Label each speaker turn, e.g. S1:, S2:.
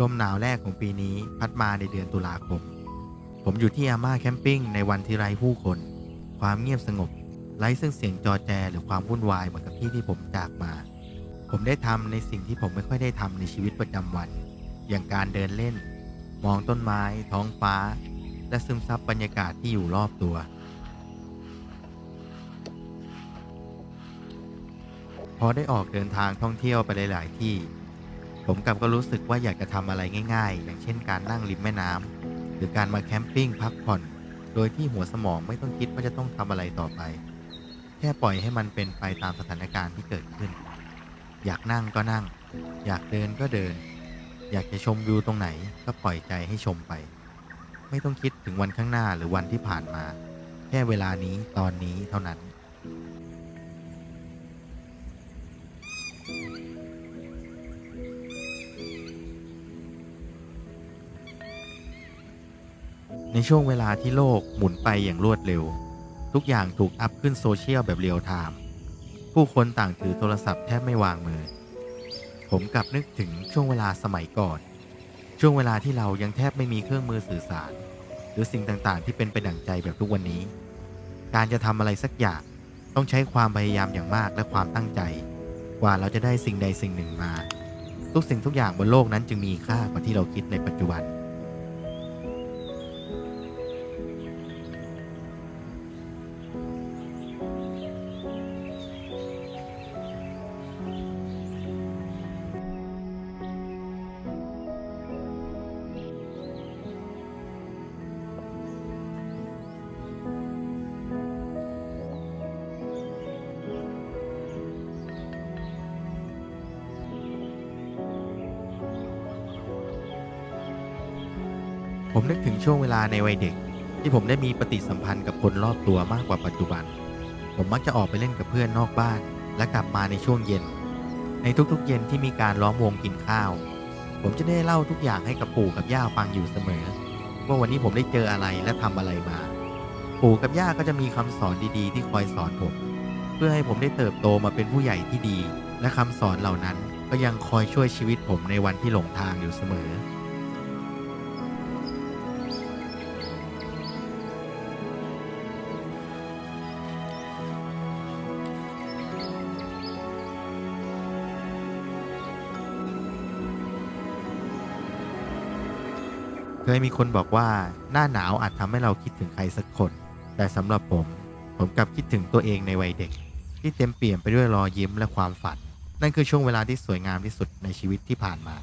S1: ลมหนาวแรกของปีนี้พัดมาในเดือนตุลาคม ผมอยู่ที่อาม่าแคมปิ้งในวันที่ไร้ผู้คน ความเงียบสงบ ไร้ซึ่งเสียงจอแจหรือความวุ่นวายเหมือนกับที่ที่ผมจากมา ผมได้ทำในสิ่งที่ผมไม่ค่อยได้ทำในชีวิตประจำวัน อย่างการเดินเล่น มองต้นไม้ ท้องฟ้า และซึมซับบรรยากาศที่อยู่รอบตัว พอได้ออกเดินทางท่องเที่ยวไปหลาย ๆ ที่ ผมกลับก็รู้สึกว่าอยากจะทำอะไรง่ายๆ อย่างเช่นการนั่งริมแม่น้ำหรือการมาแคมปิ้งพักผ่อน โดยที่หัวสมองไม่ต้องคิดว่าจะต้องทำอะไรต่อไป แค่ปล่อยให้มันเป็นไปตามสถานการณ์ที่เกิดขึ้น อยากนั่งก็นั่ง อยากเดินก็เดิน อยากจะชมวิวตรงไหนก็ปล่อยใจให้ชมไป ไม่ต้องคิดถึงวันข้างหน้าหรือวันที่ผ่านมา แค่เวลานี้ตอนนี้เท่านั้น ในช่วงเวลาที่โลกหมุนไปอย่างรวดเร็ว ทุกอย่างถูกอัพขึ้นโซเชียลแบบเรียลไทม์ผู้คนต่างถือโทรศัพท์แทบไม่วางมือ ผมกลับนึกถึงช่วงเวลาสมัยก่อน ช่วงเวลาที่เรายังแทบไม่มีเครื่องมือสื่อสาร หรือสิ่งต่างๆ ที่เป็นไปดั่งใจแบบทุกวันนี้ การจะทำอะไรสักอย่างต้องใช้ความพยายามอย่างมากและความตั้งใจ กว่าเราจะได้สิ่งใดสิ่งหนึ่งมา ทุกสิ่งทุกอย่างบนโลกนั้นจึงมีค่ากว่าที่เราคิดในปัจจุบัน ผมนึกถึงช่วงเวลาในวัยเด็ก ที่ผมได้มีปฏิสัมพันธ์กับคนรอบตัวมากกว่าปัจจุบัน ผมมักจะออกไปเล่นกับเพื่อนนอกบ้าน และกลับมาในช่วงเย็น ในทุกๆ เย็นที่มีการล้อมวงกินข้าว ผมจะได้เล่าทุกอย่างให้กับปู่กับย่าฟังอยู่เสมอ ว่าวันนี้ผมได้เจออะไรและทำอะไรมา ปู่กับย่าก็จะมีคำสอนดีๆ ที่คอยสอนผม เพื่อให้ผมได้เติบโตมาเป็นผู้ใหญ่ที่ดี และคำสอนเหล่านั้นก็ยังคอยช่วยชีวิตผมในวันที่หลงทางอยู่เสมอ เคยมีคนบอกว่าหน้าหนาวอาจทำให้เราคิดถึงใครสักคน แต่สำหรับผม ผมกลับคิดถึงตัวเองในวัยเด็ก ที่เต็มเปี่ยมไปด้วยรอยยิ้มและความฝัน นั่นคือช่วงเวลาที่สวยงามที่สุดในชีวิตที่ผ่านมา